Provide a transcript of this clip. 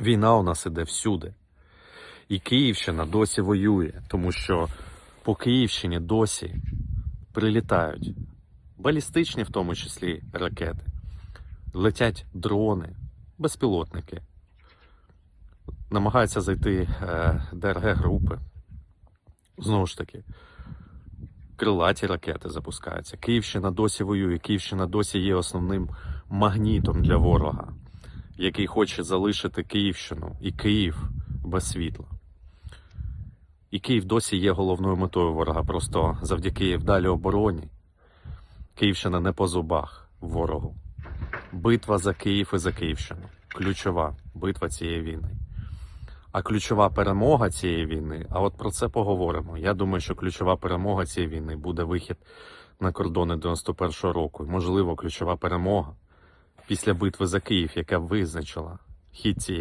Війна у нас іде всюди. І Київщина досі воює, тому що по Київщині досі прилітають балістичні, в тому числі ракети, летять дрони, безпілотники, намагаються зайти е, ДРГ-групи. Знову ж таки, крилаті ракети запускаються. Київщина досі воює, Київщина досі є основним магнітом для ворога, який хоче залишити Київщину і Київ без світла. І Київ досі є головною метою ворога. Просто завдяки вдалій обороні Київщина не по зубах ворогу. Битва за Київ і за Київщину. Ключова битва цієї війни. А ключова перемога цієї війни, а от про це поговоримо. Я думаю, що ключова перемога цієї війни буде вихід на кордони 91-го року. Можливо, ключова перемога після битви за Київ, яка визначила хід цієї.